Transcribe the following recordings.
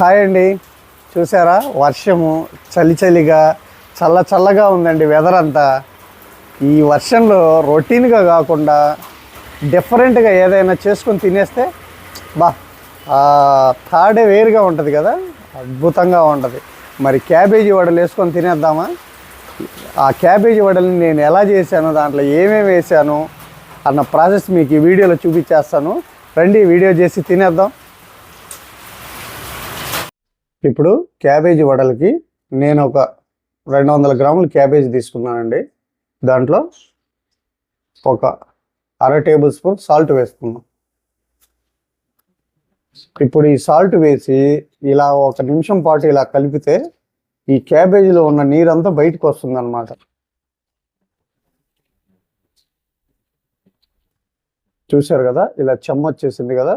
Hi అండి. చూసారా? వర్షము చలి చలిగా చల్ల చల్లగా ఉందండి వెదర్ అంతా. ఈ వర్షంలో రొటీన్గా కాకుండా డిఫరెంట్గా ఏదైనా చేసుకొని తినేస్తే బా థాడే వేరుగా ఉంటుంది కదా? అద్భుతంగా ఉంటుంది. మరి క్యాబేజీ వడలు వేసుకొని తినేద్దామా? ఆ క్యాబేజీ వడల్ని నేను ఎలా చేశాను దాంట్లో ఏమేమి వేసాను అన్న ప్రాసెస్ మీకు ఈ వీడియోలో చూపించేస్తాను. రండి వీడియో చేసి తినేద్దాం. ఇప్పుడు క్యాబేజీ వడలకి నేను ఒక రెండు వందల గ్రాములు క్యాబేజీ తీసుకున్నానండి. దాంట్లో ఒక అర టేబుల్ స్పూన్ సాల్ట్ వేసుకున్నాం. ఇప్పుడు ఈ సాల్ట్ వేసి ఇలా ఒక నిమిషం పాటు ఇలా కలిపితే ఈ క్యాబేజీలో ఉన్న నీరంతా బయటకు వస్తుంది అనమాట చూశారు కదా? ఇలా చెమ్మ వచ్చేసింది కదా?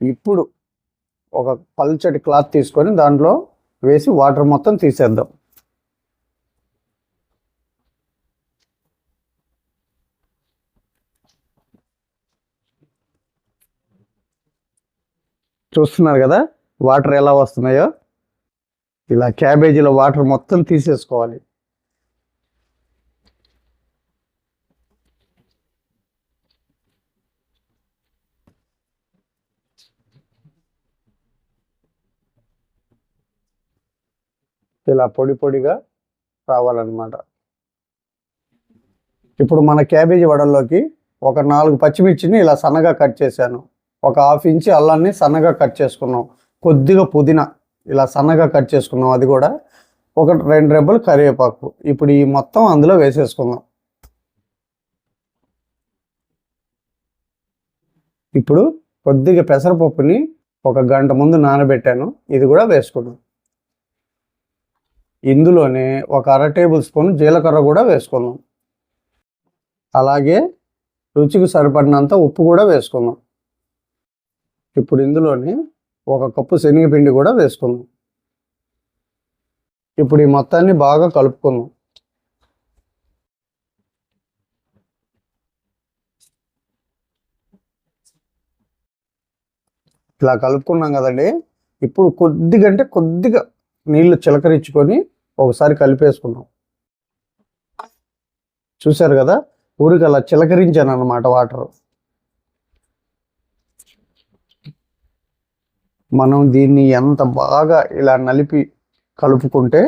ఇప్పుడు ఒక పల్చటి క్లాత్ తీసుకొని దాంట్లో వేసి వాటర్ మొత్తం తీసేద్దాం. చూస్తున్నారు కదా? వాటర్ ఎలా వస్తున్నాయో? ఇలా క్యాబేజీలో వాటర్ మొత్తం తీసేసుకోవాలి. ఇలా పొడి పొడిగా రావాలన్నమాట. ఇప్పుడు మన క్యాబేజీ వడల్లోకి ఒక నాలుగు పచ్చిమిర్చిని ఇలా సన్నగా కట్ చేశాను. ఒక హాఫ్ ఇంచి అల్లాన్ని సన్నగా కట్ చేసుకున్నాం. కొద్దిగా పుదీనా ఇలా సన్నగా కట్ చేసుకున్నాం. అది కూడా ఒక రెండు రెబ్బలు కరివేపాకు. ఇప్పుడు ఈ మొత్తం అందులో వేసేసుకుందాం. ఇప్పుడు కొద్దిగా పెసరపప్పుని ఒక గంట ముందు నానబెట్టాను. ఇది కూడా వేసుకున్నాం ఇందులోనే ఒక అర టేబుల్ స్పూన్ జీలకర్ర కూడా వేసుకుందాం. అలాగే రుచికి సరిపడినంత ఉప్పు కూడా వేసుకుందాం. ఇప్పుడు ఇందులోనే ఒక కప్పు శనగపిండి కూడా వేసుకుందాం. ఇప్పుడు ఈ మొత్తాన్ని బాగా కలుపుకుందాం. ఇలా కలుపుకున్నాం కదండి. ఇప్పుడు కొద్దిగా అంటే కొద్దిగా నీళ్ళు చిలకరించుకొని ఒకసారి కలిపేసుకున్నాం చూశారు కదా? ఊరికి అలా చిలకరించాను అన్నమాట వాటర్. మనం దీన్ని ఎంత బాగా ఇలా నలిపి కలుపుకుంటే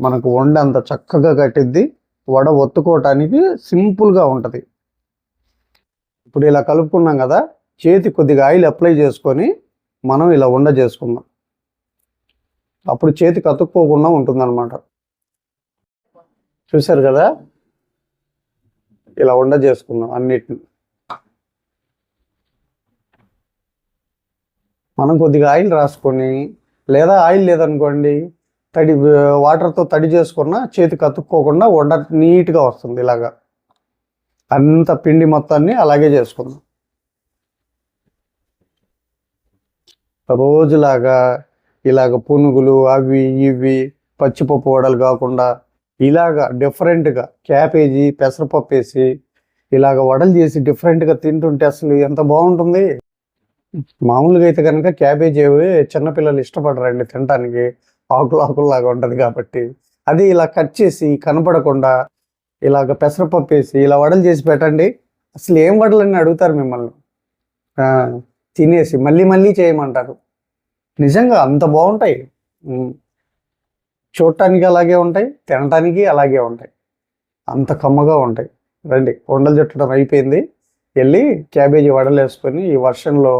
మనకు వండ అంత చక్కగా కట్టిద్ది వడ ఒత్తుకోవటానికి సింపుల్గా ఉంటుంది. ఇప్పుడు ఇలా కలుపుకున్నాం కదా? చేతి కొద్దిగా ఆయిల్ అప్లై చేసుకొని మనం ఇలా ఉండ చేసుకుందాం. అప్పుడు చేతికి అతుక్కోకుండా ఉంటుందన్నమాట. చూశారు కదా? ఇలా ఉండ చేసుకుందాం అన్నిటిని. మనం కొద్దిగా ఆయిల్ రాసుకొని లేదా ఆయిల్ లేదనుకోండి తడి వాటర్తో తడి చేసుకున్న చేతికి అతుక్కోకుండా వండ నీట్గా వస్తుంది ఇలాగా. అంత పిండి మొత్తాన్ని అలాగే చేసుకుందాం. రోజులాగా ఇలాగ పునుగులు అవి ఇవి పచ్చిపప్పు వడలు కాకుండా ఇలాగ డిఫరెంట్గా క్యాబేజీ పెసరపప్పు వేసి ఇలాగ వడలు చేసి డిఫరెంట్గా తింటుంటే అసలు ఎంత బాగుంటుంది? మామూలుగా అయితే కనుక క్యాబేజీ అవి చిన్నపిల్లలు ఇష్టపడరండి తినడానికి ఆకులు ఆకుల్లాగా ఉంటుంది కాబట్టి. అది ఇలా కట్ చేసి కనపడకుండా ఇలాగ పెసరపప్పు వేసి ఇలా వడలు చేసి పెట్టండి. అసలు ఏం వడలని అడుగుతారు మిమ్మల్ని? తినేసి మళ్ళీ మళ్ళీ చేయమంటారు. నిజంగా అంత బాగుంటాయి. చూడటానికి అలాగే ఉంటాయి తినటానికి అలాగే ఉంటాయి. అంత కమ్మగా ఉంటాయి. రండి కొండలు చుట్టడం అయిపోయింది. వెళ్ళి క్యాబేజీ వడలు వేసుకొని ఈ వర్షంలో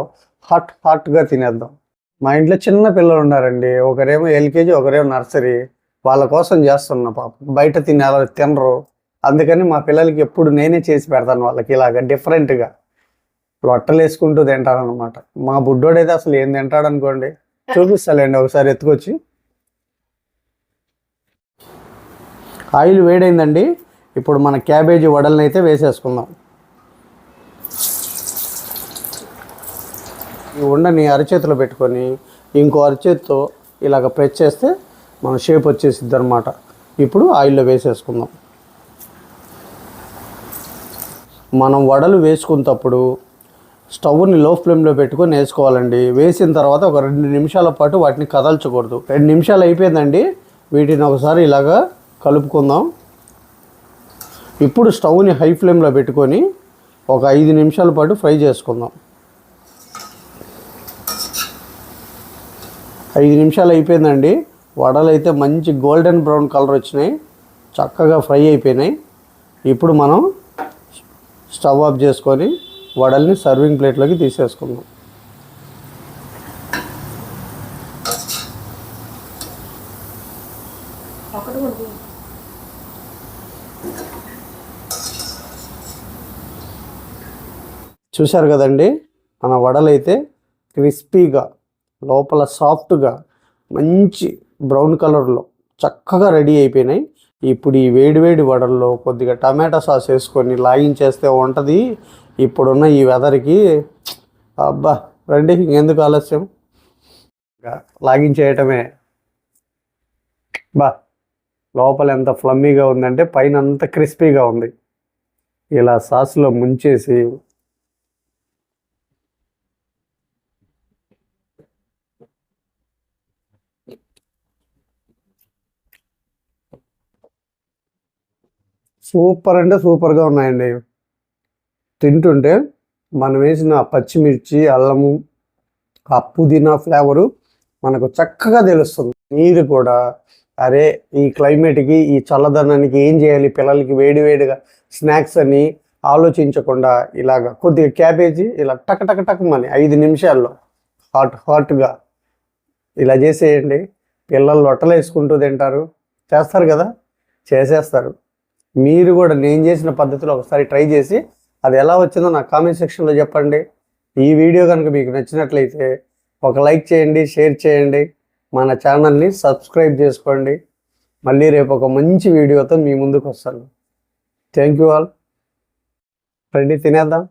హాట్ హాట్గా తినేద్దాం. మా ఇంట్లో చిన్న పిల్లలు ఉన్నారండి. ఒకరేమో ఎల్కేజీ ఒకరేమో నర్సరీ. వాళ్ళ కోసం చేస్తున్నా పాపం. బయట తినే తినరు. అందుకని మా పిల్లలకి ఎప్పుడు నేనే చేసి పెడతాను వాళ్ళకి ఇలాగ డిఫరెంట్గా లొట్టలు వేసుకుంటూ తింటారనమాట మా బుడ్డోడైతే అసలు ఏం తింటాడు అనుకోండి చూపిస్తాలేండి ఒకసారి ఎత్తుకొచ్చి. ఆయిల్ వేడైందండి. ఇప్పుడు మన క్యాబేజీ వడల్ని అయితే వేసేసుకుందాం. ఈ ఉండని అరచేతిలో పెట్టుకొని ఇంకో అరచేతితో ఇలాగ ప్రెస్ చేస్తే మన షేప్ వచ్చేసిద్ది అనమాట ఇప్పుడు ఆయిల్లో వేసేసుకుందాం. మనం వడలు వేసుకున్నప్పుడు స్టవ్ని లో ఫ్లేమ్లో పెట్టుకొని వేసుకోవాలండి. వేసిన తర్వాత ఒక రెండు నిమిషాల పాటు వాటిని కదల్చకూడదు. రెండు నిమిషాలు అయిపోయిందండి. వీటిని ఒకసారి ఇలాగా కలుపుకుందాం. ఇప్పుడు స్టవ్ని హై ఫ్లేమ్లో పెట్టుకొని ఒక ఐదు నిమిషాల పాటు ఫ్రై చేసుకుందాం. ఐదు నిమిషాలు అయిపోయిందండి. వడలు అయితే మంచి గోల్డెన్ బ్రౌన్ కలర్ వచ్చినాయి. చక్కగా ఫ్రై అయిపోయినాయి. ఇప్పుడు మనం స్టవ్ ఆఫ్ చేసుకొని వడల్ని సర్వింగ్ ప్లేట్లోకి తీసేసుకుందాం. చూశారు కదండి? మన వడలైతే క్రిస్పీగా లోపల సాఫ్ట్గా మంచి బ్రౌన్ కలర్లో చక్కగా రెడీ అయిపోయినాయి. ఇప్పుడు ఈ వేడివేడి వడల్లో కొద్దిగా టమాటా సాస్ వేసుకొని లాగించేస్తే ఉంటుంది. ఇప్పుడున్న ఈ వెదర్కి అబ్బా రండి ఇంకెందుకు ఆలస్యం? లాగిన్ లాగించేయటమే బా లోపల ఎంత ఫ్లమ్మీగా ఉందంటే పైన అంత క్రిస్పీగా ఉంది. ఇలా సాస్లో ముంచేసి సూపర్ అంటే సూపర్గా ఉన్నాయండి. తింటుంటే మనం వేసిన పచ్చిమిర్చి అల్లము ఆ పుదీనా ఫ్లేవరు మనకు చక్కగా తెలుస్తుంది. మీరు కూడా అరే ఈ క్లైమేట్కి ఈ చల్లదనానికి ఏం చేయాలి? పిల్లలకి వేడివేడిగా స్నాక్స్ అని ఆలోచించకుండా ఇలాగ కొద్దిగా క్యాబేజీ ఇలా టక్ టక్ టక్ మని ఐదు నిమిషాల్లో హాట్ హాట్గా ఇలా చేసేయండి. పిల్లలు లొట్టలు వేసుకుంటూ తింటారు. చేస్తారు కదా? చేసేస్తారు. మీరు కూడా నేను చేసిన పద్ధతిలో ఒకసారి ట్రై చేసి అది ఎలా వచ్చిందో నాకు కామెంట్ సెక్షన్లో చెప్పండి. ఈ వీడియో కనుక మీకు నచ్చినట్లయితే ఒక లైక్ చేయండి షేర్ చేయండి. మన ఛానల్ని సబ్స్క్రైబ్ చేసుకోండి. మళ్ళీ రేపు ఒక మంచి వీడియోతో మీ ముందుకు వస్తాను. థ్యాంక్ యూ ఆల్ రండి తినేద్దాం.